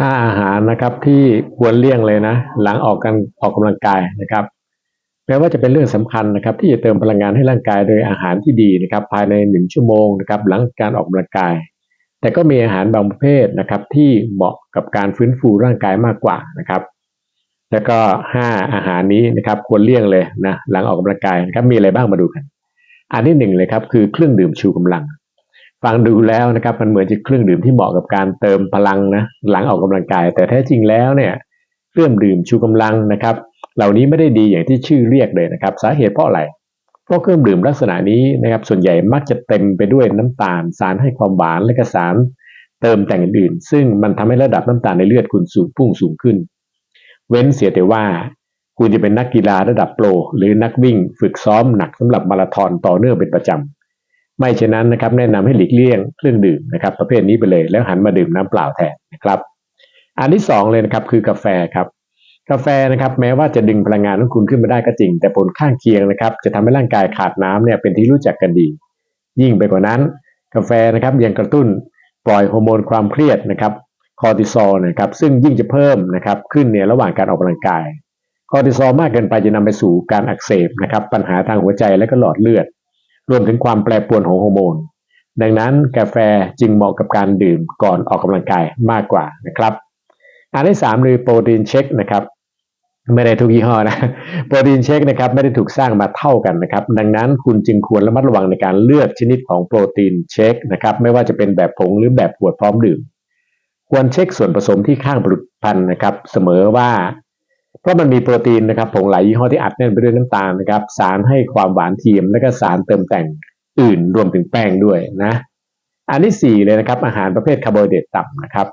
ห้าอาหารนะครับที่ควรเลี่ยงเลยนะ หลังออกกันออกกำลังกายนะครับแม้ว่าจะเป็นเรื่องสำคัญนะครับ ที่จะเติมพลังงานให้ร่างกายโดยอาหารที่ดีนะครับ ภายในหนึ่งชั่วโมงนะครับหลังการออกกำลังกาย แต่ก็มีอาหารบางประเภทนะครับ ที่เหมาะกับการฟื้นฟูร่างกายมากกว่านะครับ แล้วก็ห้าอาหารนี้นะครับควรเลี่ยงเลยนะหลังออกกำลังกายนะครับมีอะไรบ้างมาดูกัน อันที่หนึ่งเลยครับคือเครื่องดื่มชูกำลัง ฟังดูแล้วนะครับ มันเหมือนจะเครื่องดื่มที่เหมาะกับการเติมพลังนะหลังออกกำลังกาย แต่แท้จริงแล้วเนี่ยเครื่องดื่มชูกำลังนะครับ เหล่านี้ไม่ได้ดีอย่างที่ชื่อเรียกเลยนะครับ สาเหตุเพราะอะไรเพราะเครื่องดื่มลักษณะนี้นะครับ ส่วนใหญ่มักจะเต็มไปด้วยน้ำตาล สารให้ความหวานและก็สารเติมแต่งอื่นๆซึ่งมันทำให้ระดับน้ำตาลในเลือดคุณสูงพุ่งสูงขึ้น เว้นเสียแต่ว่าคุณจะเป็นนักกีฬาระดับโปร หรือนักวิ่งฝึกซ้อมหนักสำหรับมาราธอนต่อเนื่องเป็นประจำ ไม่เช่นนั้นนะครับแนะนำให้หลีกเลี่ยงเครื่องดื่มนะครับ ประเภทนี้ไปเลยแล้วหันมาดื่มน้ำเปล่าแทนนะครับ อันที่สองเลยนะครับคือกาแฟครับกาแฟนะครับแม้ว่าจะดึงพลังงานของคุณขึ้นมาได้ก็จริง แต่ผลข้างเคียงนะครับ จะทำให้ร่างกายขาดน้ำเนี่ยเป็นที่รู้จักกันดี ยิ่งไปกว่านั้น กาแฟนะครับยังกระตุ้นปล่อยฮอร์โมนความเครียดนะครับคอร์ติซอลนะครับซึ่งยิ่งจะเพิ่มนะครับขึ้นเนี่ยระหว่างการออกกำลังกายคอร์ติซอลมากเกินไปจะนำไปสู่การอักเสบนะครับปัญหาทางหัวใจและก็หลอดเลือด รวมถึงความแปรปรวนของฮอร์โมน ดังนั้นกาแฟจึงเหมาะกับการดื่มก่อนออกกำลังกายมากกว่านะครับ อันที่สามคือโปรตีนเช็คนะครับไม่ได้ทุกยี่ห้อนะ โปรตีนเช็คนะครับไม่ได้ถูกสร้างมาเท่ากันนะครับ ดังนั้นคุณจึงควรระมัดระวังในการเลือกชนิดของโปรตีนเช็คนะครับ ไม่ว่าจะเป็นแบบผงหรือแบบขวดพร้อมดื่ม ควรเช็คส่วนผสมที่ข้างผลิตภัณฑ์นะครับ เสมอว่า ราะมันมีโปรตีนนะครับผงหลายยี่ห้อที่อัดแน่นไปด้วยน้ำตาลนะครับ สารให้ความหวานเทียม และก็สารเติมแต่งอื่นรวมถึงแป้งด้วยนะ อันที่สี่เลยนะครับ อาหารประเภทคาร์โบไฮเดรตต่ำนะครับ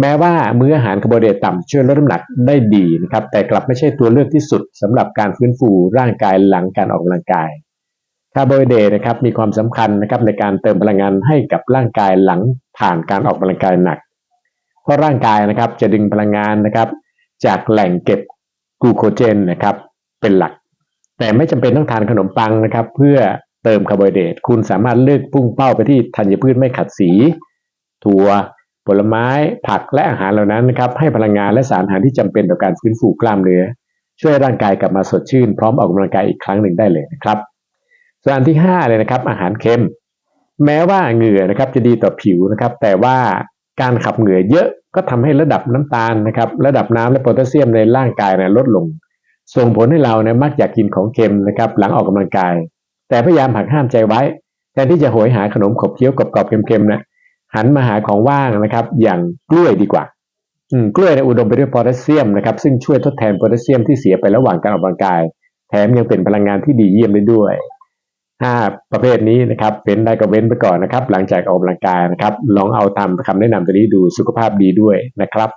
แม้ว่ามื้ออาหารคาร์โบไฮเดรตต่ำช่วยลดน้ำหนักได้ดีนะครับ แต่กลับไม่ใช่ตัวเลือกที่สุดสำหรับการฟื้นฟูร่างกายหลังการออกกำลังกายคาร์โบไฮเดรตนะครับมีความสำคัญนะครับในการเติมพลังงานให้กับร่างกายหลังผ่านการออกกำลังกายหนัก เพราะร่างกายนะครับจะดึงพลังงานนะครับจากแหล่งเก็บ กลูโคเจนนะครับเป็นหลัก แต่ไม่จำเป็นต้องทานขนมปังนะครับ เพื่อเติมคาร์โบไฮเดรตคุณสามารถเลือกพุ่งเป้าไปที่ธัญพืชไม่ขัดสี ถั่ว ผลไม้ ผักและอาหารเหล่านั้นนะครับให้พลังงานและสารอาหารที่จำเป็นต่อการฟื้นฟูกล้ามเนื้อ ช่วยร่างกายกลับมาสดชื่น พร้อมออกกำลังกายอีกครั้งหนึ่งได้เลยนะครับ ส่วนอันที่ห้าเลยนะครับอาหารเค็ม แม้ว่าเหงื่อนะครับจะดีต่อผิวนะครับ แต่ว่า การขับเหงื่อเยอะก็ทำให้ระดับน้ำตาลนะครับ ระดับน้ำและโพแทสเซียมในร่างกายนี่ยลดลง ส่งผลให้เราเนี่ยมักอยากกินของเค็มนะครับ หลังออกกำลังกาย แต่พยายามหักห้ามใจไว้แทนที่จะโหยหาขนมขบเคี้ยวกรอบๆเค็มๆนะหันมาหาของว่างนะครับ อย่างกล้วยดีกว่า อืมกล้วยเนี่ยอุดมไปด้วยโพแทสเซียมนะครับ ซึ่งช่วยทดแทนโพแทสเซียมที่เสียไประหว่างการออกกำลังกาย แถมยังเป็นพลังงานที่ดีเยี่ยมได้ด้วย ห้าประเภทนี้นะครับเว้นได้ก็เว้นไปก่อนนะครับ หลังจากออกกำลังกายนะครับ ลองเอาตามคำแนะนำตัวนี้ดูสุขภาพดีด้วยนะครับ